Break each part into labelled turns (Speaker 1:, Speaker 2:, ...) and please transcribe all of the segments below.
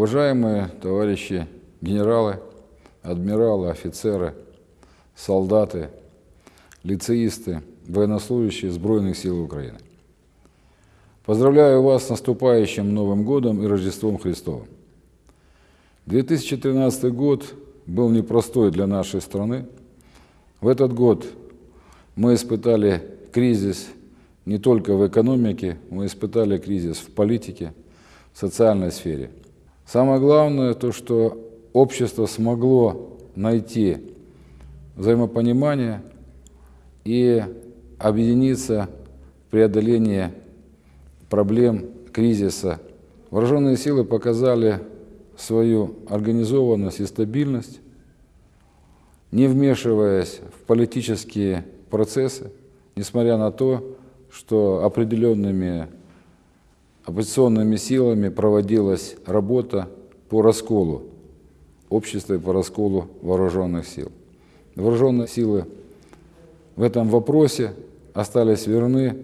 Speaker 1: Уважаемые товарищи генералы, адмиралы, офицеры, солдаты, лицеисты, военнослужащие Збройных сил Украины. Поздравляю вас с наступающим Новым годом и Рождеством Христовым. 2013 год был непростой для нашей страны. В этот год мы испытали кризис не только в экономике, мы испытали кризис в политике, в социальной сфере. Самое главное то, что общество смогло найти взаимопонимание и объединиться в преодолении проблем кризиса. Вооруженные силы показали свою организованность и стабильность, не вмешиваясь в политические процессы, несмотря на то, что определенными оппозиционными силами проводилась работа по расколу общества и по расколу вооруженных сил. Вооруженные силы в этом вопросе остались верны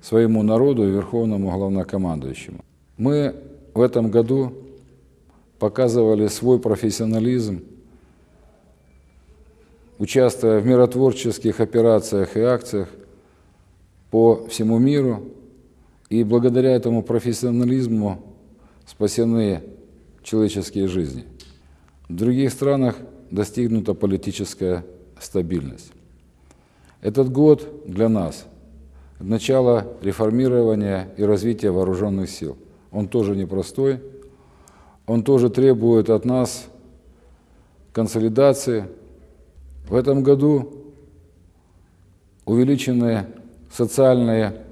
Speaker 1: своему народу и верховному главнокомандующему. Мы в этом году показывали свой профессионализм, участвуя в миротворческих операциях и акциях по всему миру, и благодаря этому профессионализму спасены человеческие жизни. В других странах достигнута политическая стабильность. Этот год для нас – начало реформирования и развития вооруженных сил. Он тоже непростой, он тоже требует от нас консолидации. В этом году увеличены социальные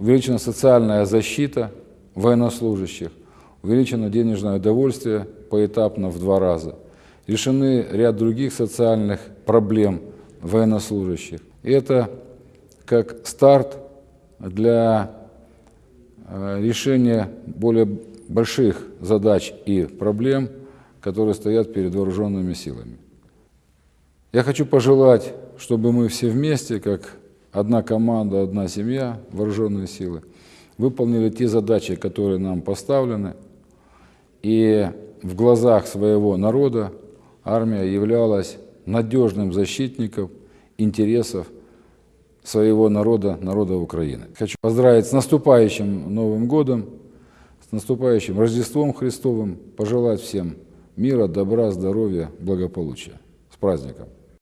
Speaker 1: увеличена социальная защита военнослужащих, увеличено денежное удовольствие поэтапно в два раза, решены ряд других социальных проблем военнослужащих. И это как старт для э, решения более больших задач и проблем, которые стоят перед вооруженными силами. Я хочу пожелать, чтобы мы все вместе, как одна команда, одна семья, вооруженные силы, выполнили те задачи, которые нам поставлены, и в глазах своего народа армия являлась надежным защитником интересов своего народа, народа Украины. Хочу поздравить с наступающим Новым годом, с наступающим Рождеством Христовым, пожелать всем мира, добра, здоровья, благополучия. С праздником!